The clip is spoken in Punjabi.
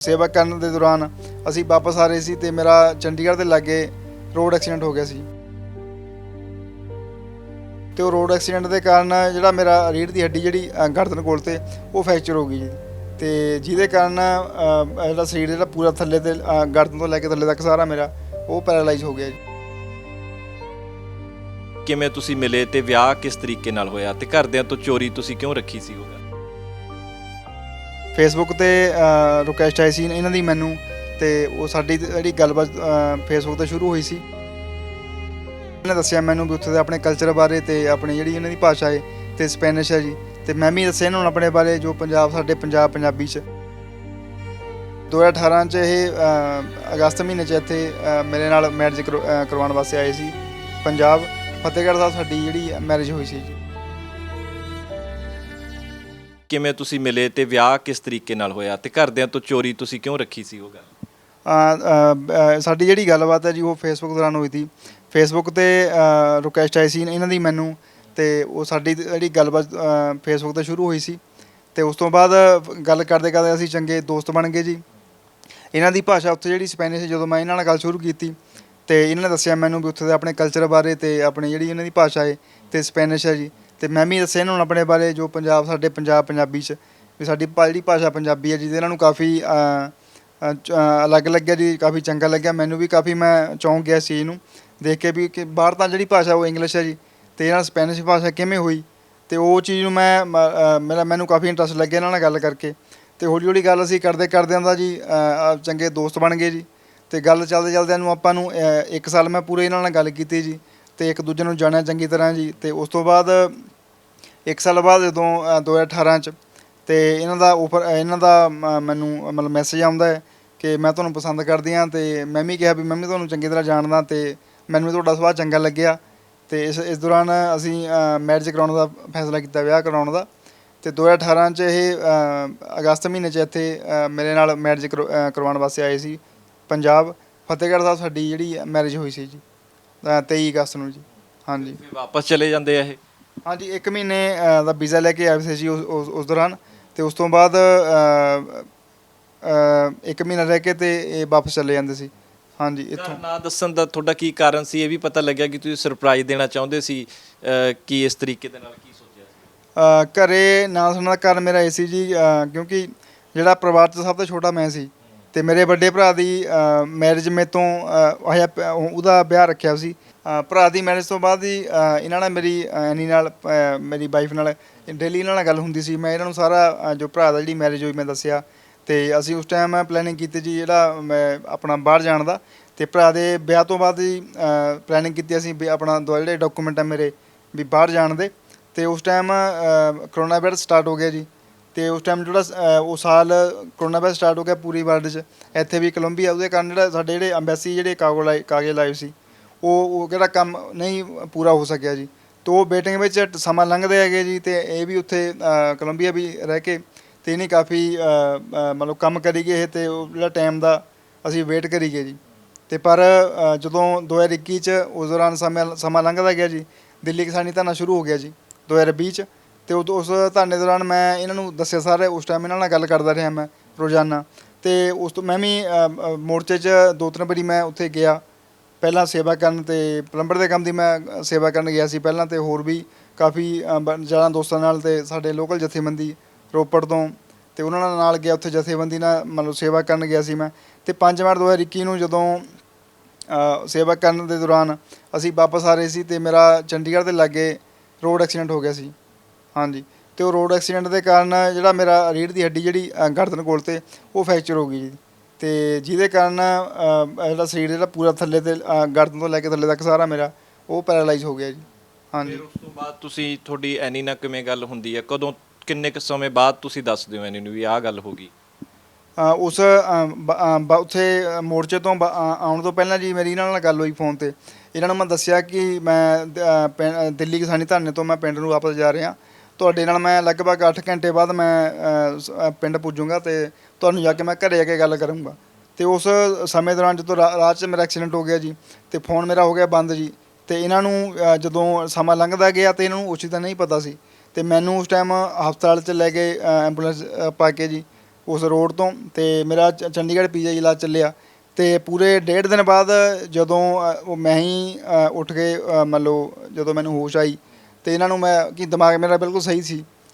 ਸੇਵਾ ਕਰਨ ਦੇ ਦੌਰਾਨ ਅਸੀਂ ਵਾਪਸ ਆ ਰਹੇ ਸੀ ਤੇ ਮੇਰਾ ਚੰਡੀਗੜ੍ਹ ਦੇ ਲਾਗੇ ਰੋਡ ਐਕਸੀਡੈਂਟ ਹੋ ਗਿਆ ਸੀ। ਤੇ ਉਹ ਰੋਡ ਐਕਸੀਡੈਂਟ ਦੇ ਕਾਰਨ ਜਿਹੜਾ ਮੇਰਾ ਰੀੜ੍ਹ ਦੀ ਹੱਡੀ ਜਿਹੜੀ ਅ, ਗਰਦਨ ਕੋਲ ਤੇ ਉਹ ਫ੍ਰੈਕਚਰ ਹੋ ਗਈ ਜੀ। ਤੇ ਜਿਹਦੇ ਕਾਰਨ ਅ, ਜਿਹੜਾ ਸਰੀਰ ਜਿਹੜਾ ਪੂਰਾ ਥੱਲੇ ਤੇ ਅ, ਗਰਦਨ ਤੋਂ ਲੈ ਕੇ ਥੱਲੇ ਤੱਕ ਸਾਰਾ ਮੇਰਾ ਉਹ ਪੈਰਾਲਾਈਜ਼ ਹੋ ਗਿਆ ਜੀ। ਕਿਵੇਂ ਤੁਸੀਂ ਮਿਲੇ ਤੇ ਵਿਆਹ ਕਿਸ ਤਰੀਕੇ ਨਾਲ ਹੋਇਆ ਤੇ ਘਰਦਿਆਂ ਤੋਂ ਚੋਰੀ ਤੁਸੀਂ ਕਿਉਂ ਰੱਖੀ ਸੀ ਉਹ ਫੇਸਬੁੱਕ ਤੇ ਰਿਕੁਐਸਟ ਆਈ ਸੀ ਇਹਨਾਂ ਦੀ ਮੈਨੂੰ ਤੇ ਉਹ ਸਾਡੀ ਜਿਹੜੀ ਗੱਲਬਾਤ ਫੇਸਬੁੱਕ ਤੇ ਸ਼ੁਰੂ ਹੋਈ ਸੀ। ਇਹਨੇ ਦੱਸਿਆ ਮੈਨੂੰ ਵੀ ਉੱਥੇ ਦੇ ਆਪਣੇ ਕਲਚਰ ਬਾਰੇ ਤੇ ਆਪਣੀ ਜਿਹੜੀ ਇਹਨਾਂ ਦੀ ਭਾਸ਼ਾ ਹੈ ਤੇ ਸਪੈਨਿਸ਼ ਹੈ ਜੀ। ਤੇ ਮੈਂ ਵੀ ਦੱਸਿਆ ਇਹਨਾਂ ਨੂੰ ਆਪਣੇ ਬਾਰੇ ਜੋ ਪੰਜਾਬ, ਸਾਡੇ ਪੰਜਾਬ ਪੰਜਾਬੀ ਚ। 2018 ਚ ਇਹ ਅਗਸਤ ਮਹੀਨੇ ਚ ਇੱਥੇ ਮੇਰੇ ਨਾਲ ਮੈਰਿਜ ਕਰਵਾਉਣ ਵਾਸਤੇ ਆਏ ਸੀ। ਪੰਜਾਬ, ਫਤਿਹਗੜ੍ਹ ਸਾਹਿਬ ਸਾਡੀ ਜਿਹੜੀ ਮੈਰਿਜ ਹੋਈ ਸੀ ਜੀ। ਕਿਵੇਂ ਤੁਸੀਂ ਮਿਲੇ ਤੇ ਵਿਆਹ ਕਿਸ ਤਰੀਕੇ ਨਾਲ ਹੋਇਆ ਤੇ ਘਰਦਿਆਂ ਤੋਂ ਚੋਰੀ ਤੁਸੀਂ ਕਿਉਂ ਰੱਖੀ ਸੀ ਉਹ ਗੱਲ? ਅ, ਅ, ਸਾਡੀ ਜਿਹੜੀ ਗੱਲਬਾਤ ਹੈ ਜੀ ਉਹ ਫੇਸਬੁੱਕ ਦੌਰਾਨ ਹੋਈ ਸੀ। ਫੇਸਬੁੱਕ ਤੇ ਰਿਕੁਐਸਟ ਆਈ ਸੀ ਇਹਨਾਂ ਦੀ ਮੈਨੂੰ ਤੇ ਉਹ ਸਾਡੀ ਜਿਹੜੀ ਗੱਲਬਾਤ ਫੇਸਬੁੱਕ ਤੇ ਸ਼ੁਰੂ ਹੋਈ ਸੀ ਤੇ ਉਸ ਤੋਂ ਬਾਅਦ ਗੱਲ ਕਰਦੇ ਕਰਦੇ ਅਸੀਂ ਚੰਗੇ ਦੋਸਤ ਬਣ ਗਏ ਜੀ। ਇਹਨਾਂ ਦੀ ਭਾਸ਼ਾ ਉੱਥੇ ਜਿਹੜੀ ਸਪੈਨਿਸ਼ ਜਦੋਂ ਮੈਂ ਇਹਨਾਂ ਨਾਲ ਗੱਲ ਸ਼ੁਰੂ ਕੀਤੀ ਤੇ ਇਹਨਾਂ ਨੇ ਦੱਸਿਆ ਮੈਨੂੰ ਵੀ ਉੱਥੇ ਦੇ ਆਪਣੇ ਕਲਚਰ ਬਾਰੇ ਤੇ ਆਪਣੀ ਜਿਹੜੀ ਇਹਨਾਂ ਦੀ ਭਾਸ਼ਾ ਹੈ ਤੇ ਸਪੈਨਿਸ਼ ਹੈ ਜੀ। ਤੇ ਮੈਂ ਵੀ ਦੱਸਿਆ ਇਹਨਾਂ ਨੂੰ ਆਪਣੇ ਬਾਰੇ ਜੋ ਪੰਜਾਬ ਸਾਡੇ ਪੰਜਾਬ ਪੰਜਾਬੀ ਚ ਵੀ ਸਾਡੀ ਭਾ- ਜਿਹੜੀ ਭਾਸ਼ਾ ਪੰਜਾਬੀ ਹੈ ਜਿਹਦੇ ਇਹਨਾਂ ਨੂੰ ਕਾਫੀ ਅ, ਅ, ਚ- ਅ, ਅਲੱਗ ਲੱਗਿਆ ਜੀ ਕਾਫੀ ਚੰਗਾ ਲੱਗਿਆ। ਮੈਨੂੰ ਵੀ ਕਾਫੀ ਮੈਂ ਚੌਂਕ ਗਿਆ ਸੀ ਇਹਨੂੰ ਦੇਖ ਕੇ ਵੀ ਕਿ ਬਾਹਰ ਤਾਂ ਜਿਹੜੀ ਭਾਸ਼ਾ ਉਹ ਇੰਗਲਿਸ਼ ਹੈ ਜੀ ਤੇ ਇਹਨਾਂ ਸਪੈਨਿਸ਼ ਭਾਸ਼ਾ ਕਿਵੇਂ ਹੋਈ ਤੇ ਉਹ ਚੀਜ਼ ਨੂੰ ਮੈਂ ਮ- ਅ, ਮੇਰਾ ਮੈਨੂੰ ਕਾਫੀ ਇੰਟਰਸਟ ਲੱਗਿਆ ਇਹਨਾਂ ਨਾਲ ਗੱਲ ਕਰਕੇ। ਤੇ ਹੌਲੀ ਹੌਲੀ ਗੱਲ ਅਸੀਂ ਕਰਦੇ ਕਰਦੇ ਦਾ ਜੀ ਅ, ਅ, ਚੰਗੇ ਦੋਸਤ ਬਣ ਗਏ ਜੀ। ਤੇ ਗੱਲ ਚੱਲਦੇ ਚੱਲਦਿਆਂ ਨੂੰ ਆਪਾਂ ਨੂੰ ਅ, ਇੱਕ ਸਾਲ ਮੈਂ ਪੂਰੇ ਇਹਨਾਂ ਨਾਲ ਗੱਲ ਕੀਤੀ ਜੀ। ਤੇ ਇੱਕ ਦੂਜੇ ਨੂੰ ਜਾਣਿਆ ਚੰਗੀ ਤਰ੍ਹਾਂ ਜੀ। ਤੇ ਉਸ ਤੋਂ ਬਾਅਦ ਇੱਕ ਸਾਲ ਬਾਅਦ ਜਦੋਂ ਅ, 2018 ਚ ਤੇ ਇਹਨਾਂ ਦਾ ਆਫਰ ਇਹਨਾਂ ਦਾ ਮ- ਮੈਨੂੰ ਮਤਲਬ ਮੈਸੇਜ ਆਉਂਦਾ ਹੈ ਕਿ ਮੈਂ ਤੁਹਾਨੂੰ ਪਸੰਦ ਕਰਦੀ ਹਾਂ ਤੇ ਮੈਂ ਵੀ ਕਿਹਾ ਵੀ ਮੈਂ ਵੀ ਤੁਹਾਨੂੰ ਚੰਗੀ ਤਰ੍ਹਾਂ ਜਾਣਦਾ ਤੇ ਮੈਨੂੰ ਵੀ ਤੁਹਾਡਾ ਸੁਭਾਅ ਚੰਗਾ ਲੱਗਿਆ। ਤੇ ਇਸ ਇਸ ਦੌਰਾਨ ਅਸੀਂ ਮੈਰਿਜ ਕਰਾਉਣ ਦਾ ਫੈਸਲਾ ਕੀਤਾ ਵਿਆਹ ਕਰਾਉਣ ਦਾ। ਤੇ 2018 ਚ ਇਹ ਅ, ਅਗਸਤ ਮਹੀਨੇ ਚ ਇੱਥੇ ਅ, ਮੇਰੇ ਨਾਲ ਮੈਰਿਜ ਕਰਵਾਉਣ ਵਾਸਤੇ ਆਏ ਸੀ। ਪੰਜਾਬ ਫਤਿਹਗੜ੍ਹ ਸਾਹਿਬ ਸਾਡੀ ਜਿਹੜੀ ਮੈਰਿਜ ਹੋਈ ਸੀ ਜੀ। ਅ, 23 ਅਗਸਤ ਨੂੰ ਜੀ ਹਾਂਜੀ। ਫਿਰ ਵਾਪਸ ਚਲੇ ਜਾਂਦੇ ਆ ਇਹ? ਹਾਂਜੀ 1 ਮਹੀਨੇ ਅ, ਦਾ ਵੀਜ਼ਾ ਲੈ ਕੇ ਆਏ ਸੀ ਜੀ ਉਸ ਉਸ ਉਸ ਦੌਰਾਨ ਤੇ ਉਸ ਤੋਂ ਬਾਅਦ ਅ, ਅ, ਇੱਕ ਮਹੀਨਾ ਰਹਿ ਕੇ ਤੇ ਇਹ ਵਾਪਸ ਚਲੇ ਜਾਂਦੇ ਸੀ। ਹਾਂਜੀ ਇੱਥੋਂ। ਨਾ ਦੱਸਣ ਦਾ ਤੁਹਾਡਾ ਕੀ ਕਾਰਨ ਸੀ? ਇਹ ਵੀ ਪਤਾ ਲੱਗਿਆ ਕਿ ਤੁਸੀਂ ਸਰਪ੍ਰਾਈਜ਼ ਦੇਣਾ ਚਾਹੁੰਦੇ ਸੀ। ਅਹ, ਕਿ ਇਸ ਤਰੀਕੇ ਦੇ ਨਾਲ ਕੀ ਸੋਚਿਆ ਸੀ? ਅ, ਘਰੇ ਨਾਲ ਸੁਣਨ ਦਾ ਕਾਰਨ ਮੇਰਾ ਇਹ ਸੀ ਜੀ ਅ, ਕਿਉਂਕਿ ਜਿਹੜਾ ਪਰਿਵਾਰ 'ਚ ਸਭ ਤੋਂ ਛੋਟਾ ਮੈਂ ਸੀ ਤੇ ਮੇਰੇ ਵੱਡੇ ਭਰਾ ਦੀ ਮੈਰਿਜ ਮੇ ਤੋਂ ਹੋਇਆ ਉਹਦਾ ਵਿਆਹ ਰੱਖਿਆ ਸੀ। ਭਰਾ ਦੀ ਮੈਰਿਜ ਤੋਂ ਬਾਅਦ ਹੀ ਇਹਨਾਂ ਨਾਲ ਮੇਰੀ ਐਨੀ ਨਾਲ ਮੇਰੀ ਵਾਈਫ ਨਾਲ ਡੇਲੀ ਇਹਨਾਂ ਨਾਲ ਗੱਲ ਹੁੰਦੀ ਸੀ। ਮੈਂ ਇਹਨਾਂ ਨੂੰ ਸਾਰਾ ਜੋ ਭਰਾ ਦਾ ਜਿਹੜੀ ਮੈਰਿਜ ਹੋਈ ਮੈਂ ਦੱਸਿਆ। ਤੇ ਅਸੀਂ ਉਸ ਟਾਈਮ ਪਲੈਨਿੰਗ ਕੀਤੀ ਜੀ ਜਿਹੜਾ ਮੈਂ ਆਪਣਾ ਬਾਹਰ ਜਾਣ ਦਾ। ਤੇ ਭਰਾ ਦੇ ਵਿਆਹ ਤੋਂ ਬਾਅਦ ਹੀ ਪਲੈਨਿੰਗ ਕੀਤੀ ਅਸੀਂ ਵੀ ਆਪਣਾ ਦੋ ਜਿਹੜੇ ਡਾਕੂਮੈਂਟ ਆ ਮੇਰੇ ਵੀ ਬਾਹਰ ਜਾਣ ਦੇ। ਤੇ ਉਸ ਟਾਈਮ ਕਰੋਨਾ ਵਾਇਰਸ ਸਟਾਰਟ ਹੋ ਗਿਆ ਜੀ। ਤੇ ਉਸ ਟਾਈਮ ਜਿਹੜਾ ਅ, ਉਹ ਸਾਲ ਕਰੋਨਾ ਵਾਇਰਸ ਸਟਾਰਟ ਹੋ ਗਿਆ ਪੂਰੀ ਵਰਲਡ 'ਚ ਇੱਥੇ ਵੀ ਕੋਲੰਬੀਆ ਉਹਦੇ ਕਾਰਨ ਜਿਹੜਾ ਸਾਡੇ ਜਿਹੜੇ ਅੰਬੈਸੀ ਜਿਹੜੇ ਕਾਗਜ਼ ਲਾਏ ਕਾਗਜ਼ ਲਾਏ ਸੀ ਉਹ ਉਹ ਕਿਹੜਾ ਕੰਮ ਨਹੀਂ ਪੂਰਾ ਹੋ ਸਕਿਆ ਜੀ। ਤੋ ਵੇਟਿੰਗ ਵਿੱਚ ਟ- ਸਮਾਂ ਲੰਘਦੇ ਹੈਗੇ ਜੀ ਤੇ ਇਹ ਵੀ ਉੱਥੇ ਅ, ਕੋਲੰਬੀਆ ਵੀ ਰਹਿ ਕੇ ਤੇ ਇਹਨੇ ਕਾਫੀ ਅ, ਅ, ਮਤਲਬ ਕੰਮ ਕਰੀ ਗਏ ਇਹ ਤੇ ਉਹ ਜਿਹੜਾ ਟਾਈਮ ਦਾ ਅਸੀਂ ਵੇਟ ਕਰੀ ਗਏ ਜੀ। ਤੇ ਪਰ ਅ, ਜਦੋਂ 2021 ਚ ਉਸ ਦੌਰਾਨ ਸਮਾਂ ਸਮਾਂ ਲੰਘਦਾ ਗਿਆ ਜੀ ਦਿੱਲੀ ਕਿਸਾਨੀ ਧਰਨਾ ਸ਼ੁਰੂ ਹੋ ਗਿਆ ਜੀ 2020 ਚ। ਤੇ ਉਦੋਂ ਉਸ ਧਰਨੇ ਦੌਰਾਨ ਮੈਂ ਇਹਨਾਂ ਨੂੰ ਦੱਸਿਆ ਸਾਰੇ ਉਸ ਟਾਈਮ ਇਹਨਾਂ ਨਾਲ ਗੱਲ ਕਰਦਾ ਰਿਹਾ ਮੈਂ ਰੋਜ਼ਾਨਾ। ਤੇ ਉਸ ਤੋਂ ਮੈਂ ਵੀ ਅ, ਅ, ਮੋਰਚੇ 'ਚ ਦੋ ਤਿੰਨ ਵਾਰੀ ਮੈਂ ਉੱਥੇ ਗਿਆ। ਪਹਿਲਾਂ ਸੇਵਾ ਕਰਨ ਤੇ ਪਲੰਬਰ ਦੇ ਕੰਮ ਦੀ ਮੈਂ ਸੇਵਾ ਕਰਨ ਗਿਆ ਸੀ ਪਹਿਲਾਂ ਤੇ ਹੋਰ ਵੀ ਕਾਫੀ ਅ, ਬ- ਯਾਰਾਂ ਦੋਸਤਾਂ ਨਾਲ ਤੇ ਸਾਡੇ ਲੋਕਲ ਜਥੇਬੰਦੀ ਰੋਪੜ ਤੋਂ ਤੇ ਉਹਨਾਂ ਨਾਲ ਨਾਲ ਗਿਆ ਉੱਥੇ ਜਥੇਬੰਦੀ ਨਾਲ ਮਤਲਬ ਸੇਵਾ ਕਰਨ ਗਿਆ ਸੀ ਮੈਂ। ਤੇ 5 ਮਾਰਚ 2021 ਨੂੰ ਜਦੋਂ ਅ, ਸੇਵਾ ਕਰਨ ਦੇ ਦੌਰਾਨ ਅਸੀਂ ਵਾਪਸ ਆ ਰਹੇ ਸੀ ਤੇ ਮੇਰਾ ਚੰਡੀਗੜ੍ਹ ਦੇ ਲਾਗੇ ਰੋਡ ਐਕਸੀਡੈਂਟ ਹੋ ਗਿਆ ਸੀ। ਹਾਂਜੀ। ਤੇ ਉਹ ਰੋਡ ਐਕਸੀਡੈਂਟ ਦੇ ਕਾਰਨ ਜਿਹੜਾ ਮੇਰਾ ਰੀੜ੍ਹ ਦੀ ਹੱਡੀ ਜਿਹੜੀ ਅ, ਗਰਦਨ ਕੋਲ ਤੇ ਉਹ ਫ੍ਰੈਕਚਰ ਹੋ ਗਈ ਜੀ। ਤੇ ਜਿਹਦੇ ਕਾਰਨ ਅ, ਜਿਹੜਾ ਸਰੀਰ ਜਿਹੜਾ ਪੂਰਾ ਥੱਲੇ ਤੇ ਅ, ਗਰਦਨ ਤੋਂ ਲੈ ਕੇ ਥੱਲੇ ਤੱਕ ਸਾਰਾ ਮੇਰਾ ਉਹ ਪੈਰਾਲਾਈਜ਼ ਹੋ ਗਿਆ ਜੀ। ਹਾਂਜੀ। ਫਿਰ ਉਸ ਤੋਂ ਬਾਅਦ ਤੁਸੀਂ ਤੁਹਾਡੀ ਐਨੀ ਨਾਲ ਕਿਵੇਂ ਗੱਲ ਹੁੰਦੀ ਹੈ? ਕਦੋਂ ਕਿੰਨੇ ਕੁ ਸਮੇਂ ਬਾਅਦ ਤੁਸੀਂ ਦੱਸਦੇ ਹੋ ਐਨੀ ਨੂੰ ਵੀ ਆਹ ਗੱਲ ਹੋ ਗਈ? ਅ, ਉਸ ਅ, ਬ- ਅ, ਬ- ਉੱਥੇ ਅ, ਮੋਰਚੇ ਤੋਂ ਬ- ਅ, ਆਉਣ ਤੋਂ ਪਹਿਲਾਂ ਜੀ ਮੇਰੀ ਇਹਨਾਂ ਨਾਲ ਗੱਲ ਹੋਈ ਫੋਨ ਤੇ। ਇਹਨਾਂ ਨੂੰ ਮੈਂ ਦੱਸਿਆ ਕਿ ਮੈਂ ਦ- ਅ, ਪਿੰ- ਅ, ਦਿੱਲੀ ਕਿਸਾਨੀ ਧਰਨੇ ਤੋਂ ਮੈਂ ਪਿੰਡ ਨੂੰ ਵਾਪਸ ਜਾ ਰਿਹਾ। ਤੁਹਾਡੇ ਨਾਲ ਮੈਂ ਲਗਭਗ 8 ਘੰਟੇ ਬਾਅਦ ਮੈਂ ਪਿੰਡ ਪੁੱਜੂੰਗਾ ਤੇ ਤੁਹਾਨੂੰ ਜਾ ਕੇ ਮੈਂ ਘਰੇ ਜਾ ਕੇ ਗੱਲ ਕਰੂੰਗਾ। ਤੇ ਉਸ ਸਮੇਂ ਦੌਰਾਨ ਜਦੋਂ ਰਾ- ਰਾਹ 'ਚ ਮੇਰਾ ਐਕਸੀਡੈਂਟ ਹੋ ਗਿਆ ਜੀ ਤੇ ਫੋਨ ਮੇਰਾ ਹੋ ਗਿਆ ਬੰਦ ਜੀ ਤੇ ਇਹਨਾਂ ਨੂੰ ਜਦੋਂ ਸਮਾਂ ਲੰਘਦਾ ਗਿਆ ਤੇ ਇਹਨਾਂ ਨੂੰ ਉਚਿਤ ਨਹੀਂ ਪਤਾ ਸੀ। ਤੇ ਮੈਨੂੰ ਉਸ ਟਾਈਮ ਹਸਪਤਾਲ 'ਚ ਲੈ ਕੇ ਐਂਬੂਲੈਂਸ ਪਾ ਕੇ ਜੀ ਉਸ ਰੋਡ ਤੋਂ ਤੇ ਮੇਰਾ ਚ- ਚੰਡੀਗੜ੍ਹ ਪੀਜੀ ਇਲਾਜ ਚੱਲਿਆ। ਤੇ ਪੂਰੇ ਡੇਢ ਦਿਨ ਬਾਅਦ ਜਦੋਂ ਮੈਂ ਹੀ ਉੱਠ ਕੇ ਮੰਨ ਲਓ ਜਦੋਂ ਮੈਨੂੰ ਹੋਸ਼ ਆਈ ਤੇ ਇਹਨਾਂ ਨੂੰ ਮੈਂ ਕਿ ਦਿਮਾਗ ਮੇਰਾ ਬਿਲਕੁਲ ਸਹੀ ਸੀ।